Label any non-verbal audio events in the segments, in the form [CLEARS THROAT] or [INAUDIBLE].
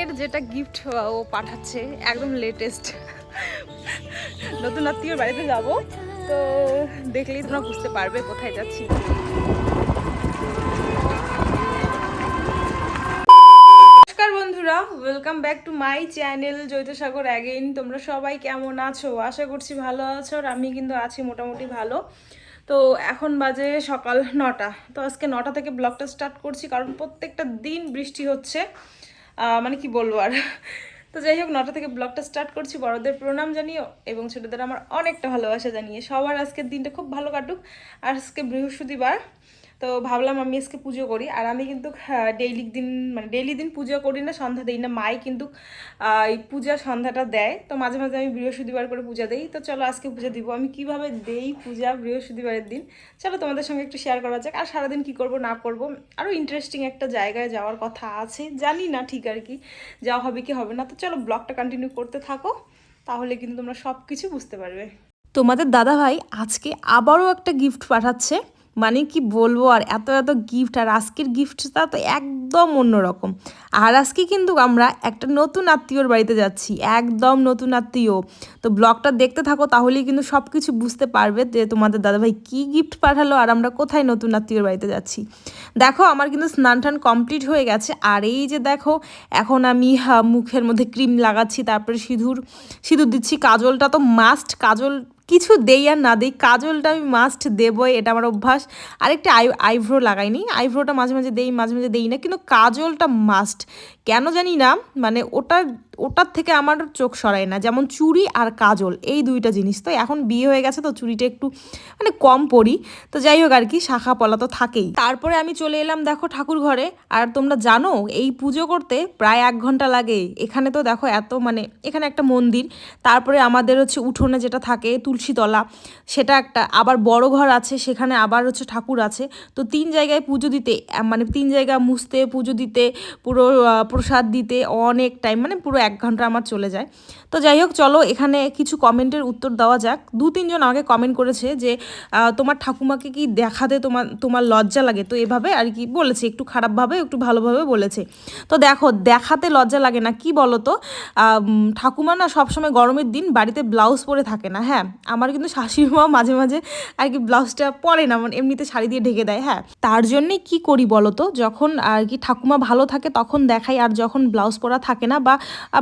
আজকের যেটা গিফট ও পাঠাচ্ছে, একদম লেটেস্ট নতুন আত্মীয় বাড়িতে যাব, তো দেখলেই তোমরা বুঝতে পারবে কোথায় যাচ্ছি। বন্ধুরা welcome back to my channel Jaitsagar again তোমরা সবাই কেমন আছো? আশা করছি ভালো আছো আর আমি কিন্তু আছি মোটামুটি ভালো। তো এখন বাজে সকাল নটা। তো আজকে নটা থেকে ব্লগটা স্টার্ট করছি, কারণ প্রত্যেকটা দিন বৃষ্টি হচ্ছে। মানে কি বলব আর? তো যাই হোক, নটা থেকে ব্লগটা স্টার্ট করছি। বড়দের প্রণাম জানিও এবং ছোটদের আমার অনেকটা ভালোবাসা জানিয়ে সবার আজকের দিনটা খুব ভালো কাটুক। আর আজকে বৃহস্পতিবার তো ভাবলাম আমি আজকে পুজো করি। আর আমি কিন্তু ডেইলি দিন মানে ডেইলি দিন পুজো করি না, সন্ধ্যা দিই না। মাই কিন্তু এই পূজা সন্ধ্যাটা দেয়। তো মাঝে মাঝে আমি বৃহস্পতিবার করে পূজা দেই। তো চলো আজকে পূজা দিব। আমি কীভাবে দেই পূজা বৃহস্পতিবারের দিন, চলো তোমাদের সঙ্গে একটু শেয়ার করা যাক। আর সারাদিন কি করব, না করব আরও ইন্টারেস্টিং একটা জায়গায় যাওয়ার কথা আছে। জানি না ঠিক আর কি, যাওয়া হবে কি হবে না। তো চলো ব্লগটা কন্টিনিউ করতে থাকো, তাহলে কিন্তু তোমরা সব কিছু বুঝতে পারবে। তোমাদের দাদা ভাই আজকে আবারও একটা গিফট পাঠাচ্ছে। মানে কি বলব, আর এত এত গিফট আর আজকের গিফটটা তো একদম অন্যরকম। আর আজকে কিন্তু আমরা একটা নতুন আত্মীয়র বাড়িতে যাচ্ছি, একদম নতুন আত্মীয়। তো ব্লগটা দেখতে থাকো, তাহলেই কিন্তু সব কিছু বুঝতে পারবে যে তোমাদের দাদাভাই কি গিফট পাঠালো আর আমরা কোথায় নতুন আত্মীয়র বাড়িতে যাচ্ছি। দেখো, আমার কিন্তু স্নান টান কমপ্লিট হয়ে গেছে, আর এই যে দেখো, এখন আমি মুখের মধ্যে ক্রিম লাগাচ্ছি, তারপরে সিঁদুর সিঁদুর দিচ্ছি, কাজলটা তো মাস্ট কাজল কিছু দেই আর না দেই, কাজলটা আমি মাস্ট দেবই, এটা আমার অভ্যাস। আরেকটা আই আইব্রো লাগাইনি, আইব্রোটা মাঝে মাঝে দেই, মাঝে মাঝে দেই না, কিন্তু কাজলটা মাস্ট কেন জানি না মানে ওটা, ওটার থেকে আমার চোখ সরায় না, যেমন চুড়ি আর কাজল, এই দুইটা জিনিস। তো এখন বিয়ে হয়ে গেছে, তো চুড়িটা একটু মানে কম পরি। তো যাই হোক আর কি, শাখা পলা তো থাকেই। তারপরে আমি চলে এলাম, দেখো ঠাকুর ঘরে। আর তোমরা জানো, এই পুজো করতে প্রায় এক ঘণ্টা লাগে। এখানে তো দেখো এত মানে এখানে একটা মন্দির। তারপরে আমাদের হচ্ছে উঠোনে যেটা থাকে তুলসীতলা, সেটা একটা আবার বড় ঘর আছে, সেখানে আবার হচ্ছে ঠাকুর আছে। তো তিন জায়গায় পুজো দিতে মানে তিন জায়গা মুছতে, পুজো দিতে, পুরো প্রসাদ দিতে অনেক টাইম মানে পুরো এক ঘণ্টা আমার চলে যায়। তো যাই হোক, চলো এখানে কিছু কমেন্টের উত্তর দেওয়া যাক। দু তিনজন আমাকে কমেন্ট করেছে যে তোমার ঠাকুমাকে কি দেখাতে তোমার তোমার লজ্জা লাগে? তো এভাবে আর কি বলেছে, একটু খারাপভাবে, একটু ভালোভাবে বলেছে। তো দেখো, দেখাতে লজ্জা লাগে না, কি বলো তো ঠাকুমা না সবসময় গরমের দিন বাড়িতে ব্লাউজ পরে থাকে না হ্যাঁ? আমার কিন্তু শাশুড়ি মা মাঝে মাঝে আর কি ব্লাউজটা পরে না মানে এমনিতে শাড়ি দিয়ে ঢেকে দেয় হ্যাঁ। তার জন্যে কি করি বলো তো? যখন আর কি ঠাকুমা ভালো থাকে তখন দেখাই, আর যখন ব্লাউজ পরা থাকে না বা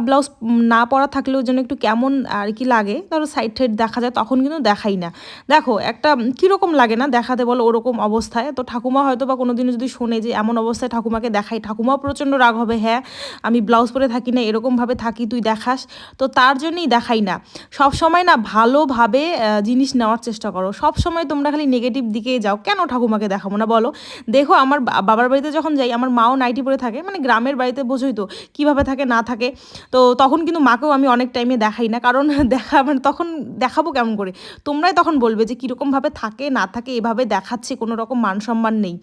ব্লাউজ না পরা থাকলেও যেন একটু কেমন আর কি লাগে, ধরো সাইড সাইড দেখা যায় তখন কিন্তু দেখাই না। দেখো, একটা কীরকম লাগে না দেখাতে বলো ওরকম অবস্থায়? তো ঠাকুমা হয়তো বা কোনোদিনও যদি শোনে যে এমন অবস্থায় ঠাকুমাকে দেখাই, ঠাকুমাও প্রচণ্ড রাগ হবে হ্যাঁ আমি ব্লাউজ পরে থাকি না, এরকমভাবে থাকি, তুই দেখাস। তো তার জন্যই দেখাই না। সব সময় না ভালোভাবে আহ, জিনিস নেওয়ার চেষ্টা করো। সব সময় তোমরা খালি নেগেটিভ দিকে যাও। কেন ঠাকুমাকে দেখাবো না বলো? দেখো আমার বাবার বাড়িতে যখন যাই আমার মাও নাইটি পরে থাকে মানে গ্রামের বাড়িতে বোঝোই তো কীভাবে থাকে না থাকে। তো তখন কিন্তু মাকেও আমি অনেক টাইমে দেখাই না কারণ [LAUGHS] দেখা মানে তখন দেখাবো কেমন করে? তোমরাই তখন বলবে যে কীরকমভাবে থাকে না থাকে এভাবে দেখাচ্ছে কোনো রকম মান সম্মান নেই।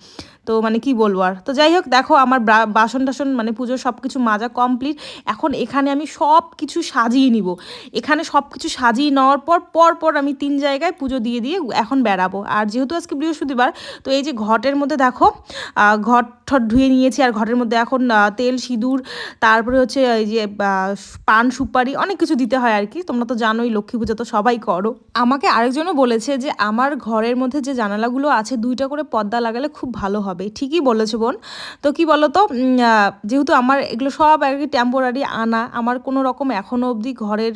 তো মানে কি বলব আর? তো যাই হোক দেখো আমার বাসন টাসন মানে পুজোর সব কিছু মাজা কমপ্লিট এখন এখানে আমি সব কিছু সাজিয়ে নিব। এখানে সব কিছু সাজিয়ে নেওয়ার পর পর পর আমি তিন জায়গায় পুজো দিয়ে দিয়ে এখন বেড়াবো। আর যেহেতু আজকে বৃহস্পতিবার, তো এই যে ঘটের মধ্যে দেখো ঘট ঠট ধুয়ে নিয়েছি আর ঘটের মধ্যে এখন তেল, সিঁদুর, তারপরে হচ্ছে এই যে পান, সুপারি অনেক কিছু দিতে হয় আর কি। তোমরা তো জানোই লক্ষ্মী পুজো তো সবাই করো। আমাকে আরেকজনও বলেছে যে আমার ঘরের মধ্যে যে জানালাগুলো আছে, দুইটা করে পর্দা লাগালে খুব ভালো হবে। ঠিকই বলেছ বোন। তো কি বলো তো যেহেতু আমার এগুলো সব আর কি টেম্পোরারি আনা, আমার কোনো রকম এখনও অবধি ঘরের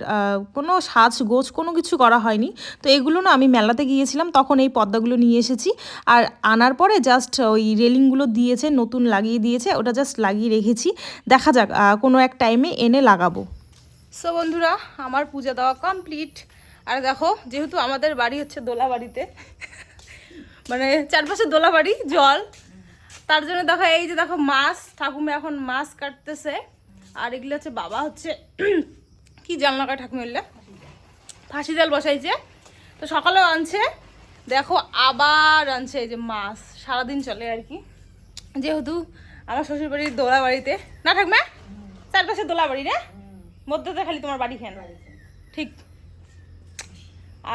কোনো সাজ গোছ কোনো কিছু করা হয়নি। তো এগুলো না আমি মেলাতে গিয়েছিলাম, তখন এই পদ্মাগুলো নিয়ে এসেছি। আর আনার পরে জাস্ট ওই রেলিংগুলো দিয়েছে, নতুন লাগিয়ে দিয়েছে, ওটা জাস্ট লাগিয়ে রেখেছি। দেখা যাক কোনো এক টাইমে এনে লাগাবো। সো বন্ধুরা, আমার পূজা দেওয়া কমপ্লিট আর দেখো, যেহেতু আমাদের বাড়ি হচ্ছে দোলা বাড়িতে [LAUGHS] মানে চারপাশে দোলা বাড়ি জল। তার জন্য দেখো, এই যে দেখো, মাছ, ঠাকুমা এখন মাছ কাটতেছে। আর এগুলো হচ্ছে বাবা হচ্ছে, [CLEARS THROAT] কি জানলা কাটা ঠাকুমা এগুলো ফাঁসি জাল বসাইছে। তো সকালেও আনছে, দেখো আবার আনছে এই যে মাছ, সারাদিন চলে আর কি। যেহেতু আমার শ্বশুর বাড়ির দোলা বাড়িতে না থাকবে চারপাশে দোলা বাড়ি রে? মধ্যতে খালি তোমার বাড়ি খেন। ঠিক।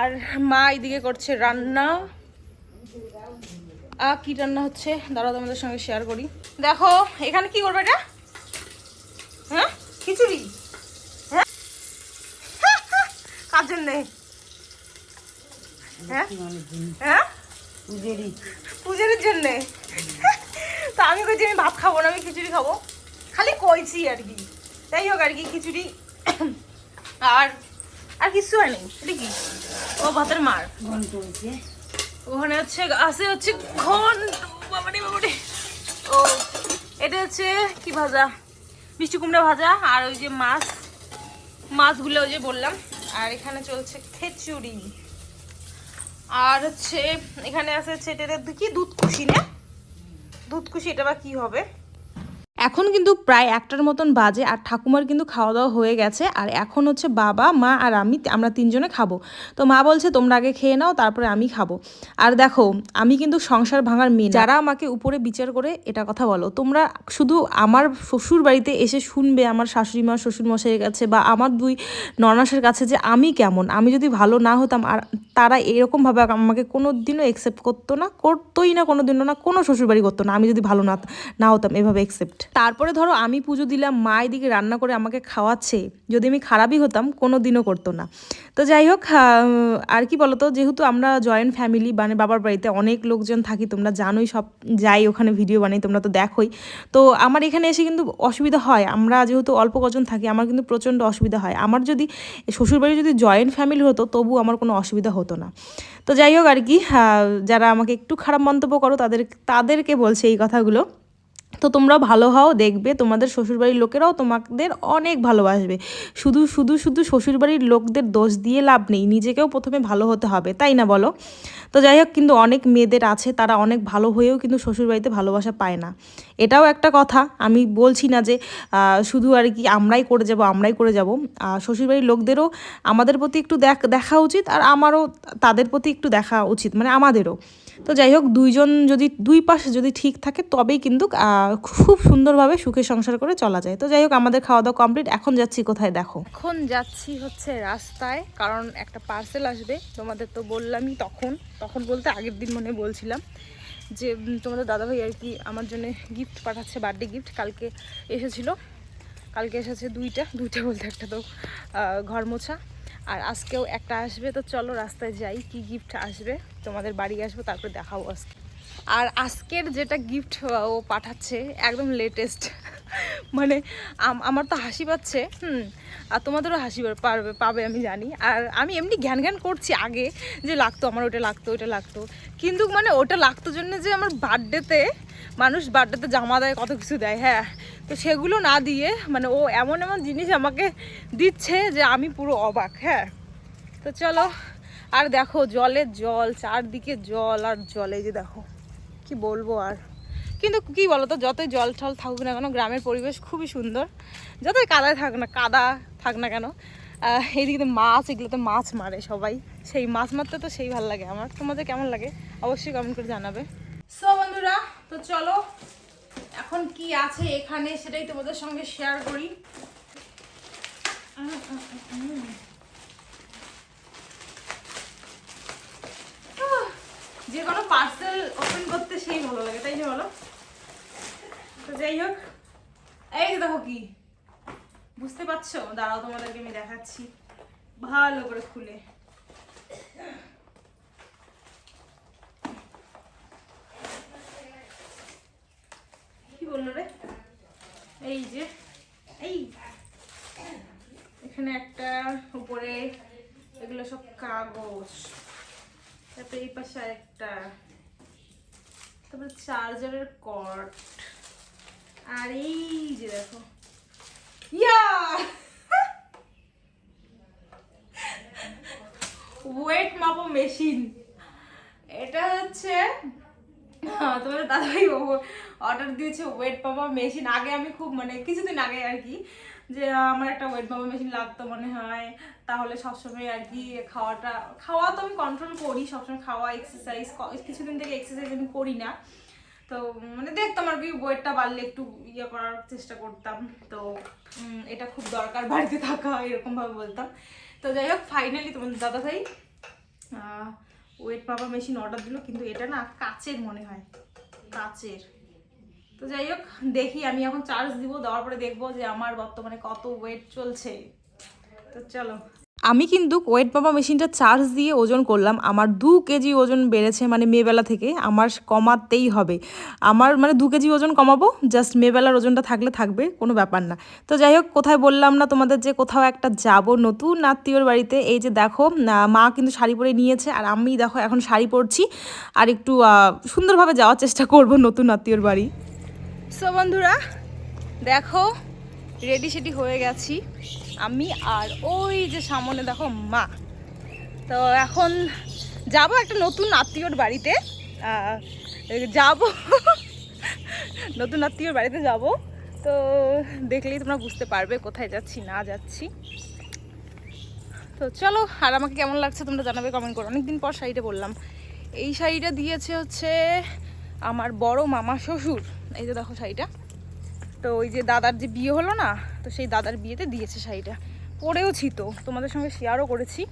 আর মা এইদিকে করছে রান্না। আ কি রান্না হচ্ছে? দাঁড়াও, তোমাদের সঙ্গে শেয়ার করি। দেখো, এখানে কি করবে এটা? হ্যাঁ? খিচুড়ি হ্যাঁ কার জন্যে হ্যাঁ? হ্যাঁ? পুজোর জন্যে। তো আমি কইছি আমি ভাত খাব না আমি খিচুড়ি খাব। খালি কইছি আর কি। যাই হোক আর কি খিচুড়ি। আর আর কিছু আর নেই। এটা কি? ও ভাতের মার। ওখানে হচ্ছে আছে হচ্ছে ঘন বাবারে বাবারে ও এটা হচ্ছে কি ভাজা? মিষ্টি কুমড়া ভাজা আর ওই যে মাছ। মাছগুলো ওই যে বললাম। আর এখানে চলছে খেচুড়ি। আর হচ্ছে, এখানে আছে হচ্ছে, এটা কি দুধ খুশি না? দুধ খুশি এটা বা কি হবে? এখন কিন্তু প্রায় একটার মতন বাজে আর ঠাকুমার কিন্তু খাওয়া দাওয়া হয়ে গেছে। আর এখন হচ্ছে বাবা, মা আর আমি আমরা তিনজনে খাব। তো মা বলছে, তোমরা আগে খেয়ে নাও, তারপরে আমি খাব। আর দেখো, আমি কিন্তু সংসার ভাঙার মেয়ে যারা আমাকে উপরে বিচার করে এটা কথা বলো, তোমরা শুধু আমার শ্বশুর বাড়িতে এসে শুনবে আমার শাশুড়ি মা শ্বশুর মশাইয়ের কাছে বা আমার দুই ননাসের কাছে যে আমি কেমন। আমি যদি ভালো না হতাম আর তারা এরকমভাবে আমাকে কোনো দিনও একসেপ্ট করতো না, করতোই না কোনো দিনও না, কোনো শ্বশুরবাড়ি করতো না। আমি যদি ভালো না না হতাম এভাবে একসেপ্ট তারপরে ধরো আমি পুজো দিলাম, মা এদিকে রান্না করে আমাকে খাওয়াচ্ছে, যদি আমি খারাপই হতাম, কোনো দিনও করতো না। তো যাই হোক আর কি বলতো, যেহেতু আমরা জয়েন্ট ফ্যামিলি মানে বাবার বাড়িতে অনেক লোকজন থাকি, তোমরা জানোই সব যাই ওখানে ভিডিও বানাই, তোমরা তো দেখোই। তো আমার এখানে এসে কিন্তু অসুবিধা হয়, আমরা যেহেতু অল্প কজন থাকি, আমার কিন্তু প্রচণ্ড অসুবিধা হয়। আমার যদি, শ্বশুরবাড়ি যদি জয়েন্ট ফ্যামিলি হতো তবু আমার কোনো অসুবিধা হতো না। তো যাই হোক আর কি যারা আমাকে একটু খারাপ মন্তব্য করো, তাদের, তাদেরকে বলছে এই কথাগুলো। তো তোমরা ভালো হও, দেখবে তোমাদের শ্বশুরবাড়ির লোকেরাও তোমাদের অনেক ভালোবাসবে। শুধু শুধু শুধু শ্বশুরবাড়ির লোকদের দোষ দিয়ে লাভ নেই, নিজেকেও প্রথমে ভালো হতে হবে, তাই না বলো? তো যাই হোক, কিন্তু অনেক মেয়েদের আছে, তারা অনেক ভালো হয়েও কিন্তু শ্বশুরবাড়িতে ভালোবাসা পায় না। এটাও একটা কথা, আমি বলছি না যে শুধু আর কি আমরাই করে যাব, আমরাই করে যাব। শ্বশুরবাড়ির লোকদেরও আমাদের প্রতি একটু দেখ, দেখা উচিত, আর আমারও তাদের প্রতি একটু দেখা উচিত মানে আমাদেরও। তো যাই হোক, দুইজন যদি, দুই পাশে যদি ঠিক থাকে, তবেই কিন্তু খুব সুন্দরভাবে সুখে সংসার করে চলা যায়। তো যাই হোক, আমাদের খাওয়া দাওয়া কমপ্লিট এখন যাচ্ছি কোথায় দেখো? এখন যাচ্ছি হচ্ছে রাস্তায়, কারণ একটা পার্সেল আসবে। তোমাদের তো বললামই তখন তখন বলতে আগের দিন মনে বলছিলাম যে তোমাদের দাদাভাই আর কি আমার জন্য গিফট পাঠাচ্ছে বার্থডে গিফট কালকে এসেছিল, কালকে এসেছে দুইটা দুইটা বলতে একটা তো ঘর মোছা আর আজকেও একটা আসবে, তো চলো রাস্তায় যাই, কি গিফট আসবে, তোমাদের বাড়ি আসব, তারপর দেখাবো আজকে। আর আজকের যেটা গিফট ও পাঠাচ্ছে, একদম লেটেস্ট মানে আম- আমার তো হাসি পাচ্ছে, হুম, আর তোমাদেরও হাসি পারবে, পাবে, আমি জানি। আর আমি এমনি জ্ঞান জ্ঞান করছি আগে যে লাগতো আমার ওটা লাগতো ওটা লাগতো। কিন্তু মানে ওটা লাগতো জন্য যে আমার বার্থডেতে মানুষ বার্থডেতে জামা দেয়, কত কিছু দেয় হ্যাঁ। তো সেগুলো না দিয়ে মানে ও এমন এমন জিনিস আমাকে দিচ্ছে যে আমি পুরো অবাক হ্যাঁ। তো চলো, আর দেখো জলের জল, চারদিকে জল আর জলে যে দেখো, কি বলব আর। কিন্তু কি বলতো, যতই জল টল থাকুক না কেন, গ্রামের পরিবেশ খুবই সুন্দর। যতই কাদায় থাক না, কাদা থাক না কেন এইদিকে তো মাছ, এগুলোতে মাছ মারে সবাই। সেই মাছ মারতে তো সেই ভালো লাগে আমার। তোমাদের কেমন লাগে? অবশ্যই কমেন্ট করে জানাবে। সো বন্ধুরা, তো চলো, এখন কি আছে এখানে সেটাই তোমাদের সঙ্গে শেয়ার করি। যে কোনো পার্সেল ওপেন করতে সেই ভালো লাগে, তাই না বলো? তো যাই হোক, এই যে দেখো কি, বুঝতে পারছ? দাঁড়াও, তোমাদেরকে আমি দেখাচ্ছি। ভালো করে খুলে। কি বলল রে? এই যে, এই। এখানে একটা উপরে এগুলো সব কাগজ, তারপরে এই পাশে আরেকটা, তারপরে চার্জারের কর্ড। আর এই যে দেখো। ইয়া! ওয়েট মাপো মেশিন এটা হচ্ছে তোমাদের দাদাভাই অর্ডার দিয়েছে ওয়েট পাপা মেশিন আগে আমি খুব মানে কিছুদিন আগে আর কি যে আমার একটা ওয়েট পাপা মেশিন লাগতো মনে হয়। তাহলে সবসময় আর কি খাওয়াটা খাওয়া তো আমি কন্ট্রোল করি সবসময় খাওয়া এক্সারসাইজ কিছুদিন থেকে এক্সারসাইজ আমি করি না। তো মানে দেখতাম আর কি ওয়েটটা বাড়লে একটু ইয়ে করার চেষ্টা করতাম। তো এটা খুব দরকার বাড়িতে থাকা, এরকম ভাবে বলতাম। তো যাই হোক ফাইনালি তোমাদের দাদা ভাই ওয়েট পাপা মেশিন অর্ডার দিল, কিন্তু এটা না কাচের মনে হয়। কাচের। তো যাই হোক, দেখি আমি এখন চার্জ দিব, দেওয়ার পরে দেখব যে আমার বর্তমানে কত ওয়েট চলছে। তো চলো আমি কিন্তু ওয়েট বাবা মেশিনটা চার্জ দিয়ে ওজন করলাম। আমার দু কেজি ওজন বেড়েছে মানে মেয়েবেলা থেকে। আমার কমাতেই হবে। আমার মানে দু কেজি ওজন কমাবো জাস্ট মেয়েবেলার ওজনটা থাকলে থাকবে, কোনো ব্যাপার না। তো যাই হোক, কোথায় বললাম না তোমাদের যে কোথাও একটা যাব নতুন আত্মীয়র বাড়িতে? এই যে দেখো মা কিন্তু শাড়ি পরে নিয়েছে, আর আমি দেখো এখন শাড়ি পরছি, আর একটু সুন্দরভাবে যাওয়ার চেষ্টা করব নতুন আত্মীয়র বাড়ি। সো বন্ধুরা, দেখো রেডি সেডি হয়ে গেছি। আমি আর ওই যে সামনে দেখো মা। তো এখন যাব একটা নতুন আত্মীয়র বাড়িতে। যাব। [LAUGHS] নতুন আত্মীয়র বাড়িতে যাব। তো দেখলেই তোমরা বুঝতে পারবে কোথায় যাচ্ছি, না যাচ্ছি। তো চলো, আর আমাকে কেমন লাগছে তোমরা জানাবে কমেন্ট করো। অনেকদিন পর শাড়িটা বললাম। এই শাড়িটা দিয়েছে হচ্ছে আমার বড় মামা শ্বশুর। এই যে দেখো শাড়িটা। তো ওই যে দাদার যে বিয়ে হলো না তো সেই দাদার বিয়েতে দিয়েছে শাড়িটা। পরেওছি তো, তোমাদের সঙ্গে শেয়ারও করেছি।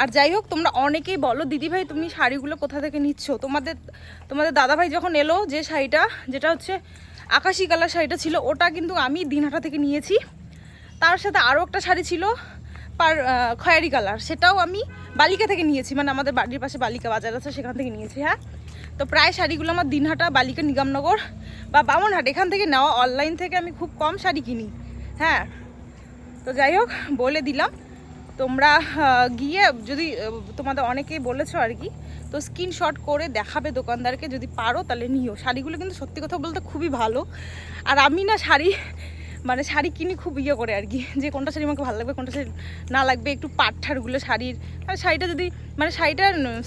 আর যাই হোক, তোমরা অনেকেই বলো, দিদিভাই তুমি শাড়িগুলো কোথা থেকে নিচ্ছ? তোমাদের তোমাদের দাদাভাই যখন এলো যে শাড়িটা, যেটা হচ্ছে আকাশি কালার শাড়িটা ছিল, ওটা কিন্তু আমি দিনহাটা থেকে নিয়েছি। তার সাথে আরও একটা শাড়ি ছিল পার খয়েরি কালার, সেটাও আমি বালিকা থেকে নিয়েছি মানে আমাদের বাড়ির পাশে বালিকা বাজার আছে, সেখান থেকে নিয়েছি হ্যাঁ। তো প্রায় শাড়িগুলো আমার দিনহাটা, বালিকা, নিগমনগর বা বামনহাট, এখান থেকে নেওয়া অনলাইন থেকে আমি খুব কম শাড়ি কিনি। হ্যাঁ তো যাই হোক, বলে দিলাম। তোমরা গিয়ে যদি তোমাদের অনেকেই বলেছ আর কি, তো স্ক্রিনশট করে দেখাবে দোকানদারকে। যদি পারো তাহলে নিও। শাড়িগুলো কিন্তু সত্যি কথা বলতে খুবই ভালো। আর আমি না শাড়ি মানে শাড়ি কিনি খুব ইয়ে করে আর কি। যে কোনটা শাড়ি আমাকে ভালো লাগবে, কোনটা শাড়ি না লাগবে, একটু পাটঠারগুলো শাড়ির। আর শাড়িটা যদি মানে শাড়িটা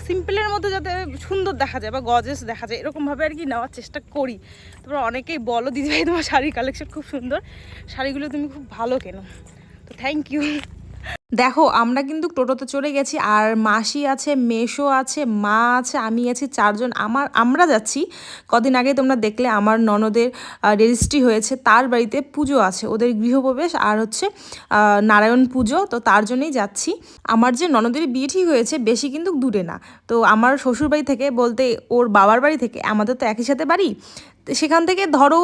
সিম্পলের মধ্যে যাতে সুন্দর দেখা যায় বা গজেস দেখা যায়, এরকমভাবে আর কি নেওয়ার চেষ্টা করি। তারপর অনেকেই বলো দিদিভাই তোমার শাড়ির কালেকশন খুব সুন্দর। শাড়িগুলো তুমি খুব ভালো কেনো। তো থ্যাংক ইউ দেখো, আমরা কিন্তু টোটোতে চলে গেছি আর মাসি আছে মেশো আছে, মা আছে, আমি আছি চারজন। আমার, আমরা যাচ্ছি, কদিন আগে তোমরা দেখলে আমার ননদের রেজিস্ট্রি হয়েছে, তার বাড়িতে পুজো আছে, ওদের গৃহপ্রবেশ আর হচ্ছে নারায়ণ পুজো, তো তার জন্যই যাচ্ছি। আমার যে ননদের বিয়ে ঠিক হয়েছে, বেশি কিন্তু দূরে না। তো আমার শ্বশুর বাড়ি থেকে বলতে ওর বাবার বাড়ি থেকে, আমাদের তো একই সাথে বাড়ি সেখান থেকে ধরো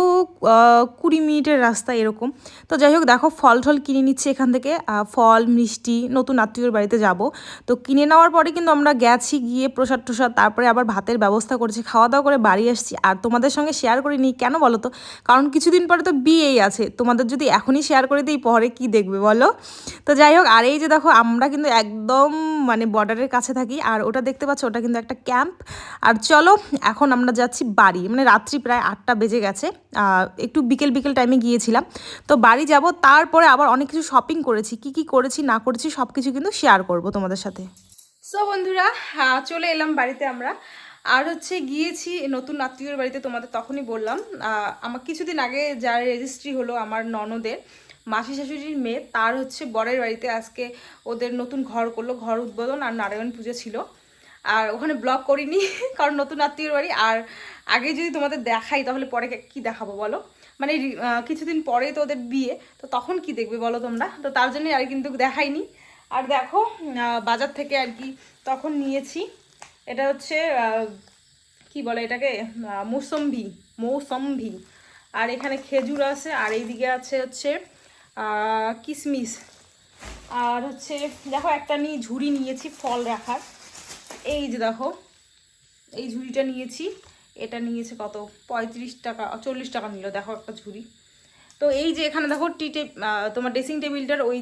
কুড়ি মিনিটের রাস্তা এরকম। তো যাই হোক, দেখো, ফল টল কিনে নিচ্ছি এখান থেকে। ফল, মিষ্টি, নতুন আত্মীয়র বাড়িতে যাব। তো কিনে নেওয়ার পরে কিন্তু আমরা গেছি, গিয়ে প্রসাদ টসাদ, তারপরে আবার ভাতের ব্যবস্থা করেছি, খাওয়া দাওয়া করে বাড়ি আসছি। আর তোমাদের সঙ্গে শেয়ার করে নিই কেন বলো তো? কারণ কিছুদিন পরে তো বিয়েই আছে। তোমাদের যদি এখনই শেয়ার করে দিই, পরে কি দেখবে বলো? তো যাই হোক, আর এই যে দেখো, আমরা কিন্তু একদম মানে বর্ডারের কাছে থাকি। আর ওটা দেখতে পাচ্ছ, ওটা কিন্তু একটা ক্যাম্প আর চলো, এখন আমরা যাচ্ছি বাড়ি। মানে রাত্রি প্রায় আটটা বেজে গেছে। একটু বিকেল বিকেল টাইমে গিয়েছিলাম। তো বাড়ি যাব, তারপরে আবার অনেক কিছু শপিং করেছি। কি কি করেছি, না করেছি সব কিছু কিন্তু শেয়ার করব তোমাদের সাথে। সো বন্ধুরা চলে এলাম বাড়িতে আমরা। আর হচ্ছে গিয়েছি নতুন আত্মীয়র বাড়িতে, তোমাদের তখনই বললাম। আমার কিছুদিন আগে যার রেজিস্ট্রি হলো আমার ননদের, মাসি শাশুড়ির মেয়ে, তার হচ্ছে বরের বাড়িতে আজকে ওদের নতুন ঘর করল, ঘর উদ্বোধন আর নারায়ণ পুজো ছিল। আর ওখানে ব্লগ করিনি, [LAUGHS] কারণ নতুন আত্মীয়র বাড়ি। আর আগে যদি তোমাদের দেখাই, তাহলে পরে কি দেখাবো বলো? মানে কিছুদিন পরেই তো ওদের বিয়ে, তো তখন কি দেখবে বলো তোমরা? তো তার জন্যই আর কিন্তু দেখাইনি। আর দেখো বাজার থেকে আর কি তখন নিয়েছি। এটা হচ্ছে কি বলে এটাকে? মৌসম্বি মৌসম্বি। আর এখানে খেজুর আছে, আর এইদিকে আছে হচ্ছে কিশমিশ আর হচ্ছে, দেখো একটা আমি ঝুড়ি নিয়েছি ফল রাখার। এই যে দেখো, এই ঝুড়িটা নিয়েছি। এটা নিয়েছে কত? পঁয়ত্রিশ টাকা, চল্লিশ টাকা নিল। দেখো একটা ঝুড়ি। তো এই যে এখানে দেখো টি তোমার ড্রেসিং টেবিলটার ওই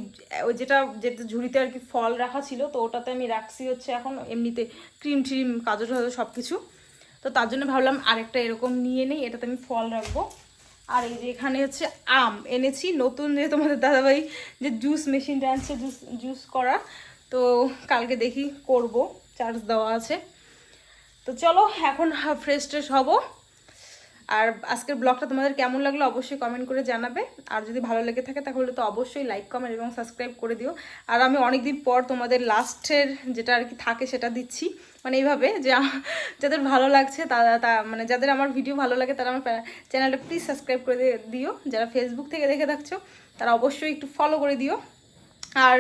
ওই যেটা যেটা ঝুড়িতে আর কি ফল রাখা ছিল, তো ওটাতে আমি রাখছি হচ্ছে এখন এমনিতে ক্রিম ট্রিম কাজু টাজু সব কিছু তো তার জন্য ভাবলাম আরেকটা এরকম নিয়ে নেই, এটাতে আমি ফল রাখব। আর এই যে এখানে হচ্ছে আম এনেছি, নতুন যে তোমাদের দাদাভাই যে জুস মেশিনটা আনছে, জুস জুস করা, তো কালকে দেখি করব। চার্জ দেওয়া আছে। তো চলো, এখন ফ্রেশ ট্রেশ হব। আর আজকের ব্লগটা তোমাদের কেমন লাগল অবশ্যই কমেন্ট করে জানাবে। আর যদি ভালো লেগে থাকে তাহলে তো অবশ্যই লাইক কমেন্ট এবং সাবস্ক্রাইব করে দিও। আর আমি অনেকদিন পর তোমাদের লাস্টের যেটা আর কি থাকে সেটা দিচ্ছি। মানে এইভাবে যে যাদের ভালো লাগছে তারা তা মানে যাদের আমার ভিডিও ভালো লাগে তারা আমার চ্যানেলটা প্লিজ সাবস্ক্রাইব করে দিও। যারা ফেসবুক থেকে দেখে থাকছো তারা অবশ্যই একটু ফলো করে দিও। আর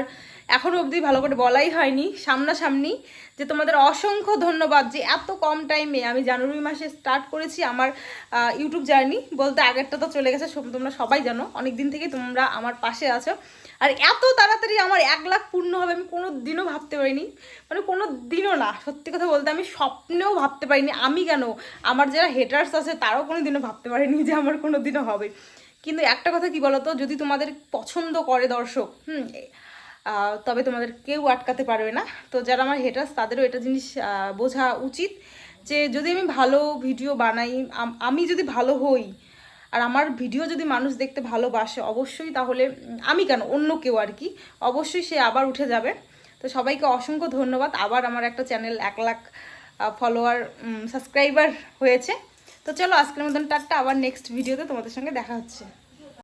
এখনও অবধি ভালো করে বলাই হয়নি, সামনাসামনি যে তোমাদের অসংখ্য ধন্যবাদ যে এত কম টাইমে আমি জানুয়ারি মাসে স্টার্ট করেছি আমার ইউটিউব জার্নি বলতে আগেরটা তো চলে গেছে তোমরা সবাই জানো অনেক দিন থেকে তোমরা আমার পাশে আছো। আর এত তাড়াতাড়ি আমার এক লাখ পূর্ণ হবে, আমি কোনো দিনও ভাবতে পারিনি। মানে কোনো দিনও না, সত্যি কথা বলতে আমি স্বপ্নেও ভাবতে পারিনি আমি কেন, আমার যারা হেটার্স আছে তারাও কোনো দিনও ভাবতে পারিনি যে আমার কোনো দিনও হবে। কিন্তু একটা কথা কি বলতো? যদি তোমাদের পছন্দ করে দর্শক, হুম তবে তোমাদের কেউ আটকাতে পারবে না। তো যারা আমার হেটার্স তাদেরও এটা জিনিস বোঝা উচিত যে যদি আমি ভালো ভিডিও বানাই, আমি যদি ভালো হই, আর আমার ভিডিও যদি মানুষ দেখতে ভালোবাসে, অবশ্যই তাহলে আমি কেন? অন্য কেউ আর কি? অবশ্যই সে আবার উঠে যাবে। তো সবাইকে অসংখ্য ধন্যবাদ। আবার আমার একটা চ্যানেল এক লাখ ফলোয়ার সাবস্ক্রাইবার হয়েছে। তো চলো আজকের মতন টাটটা আবার নেক্সট ভিডিওতে তোমাদের সঙ্গে দেখা হচ্ছে।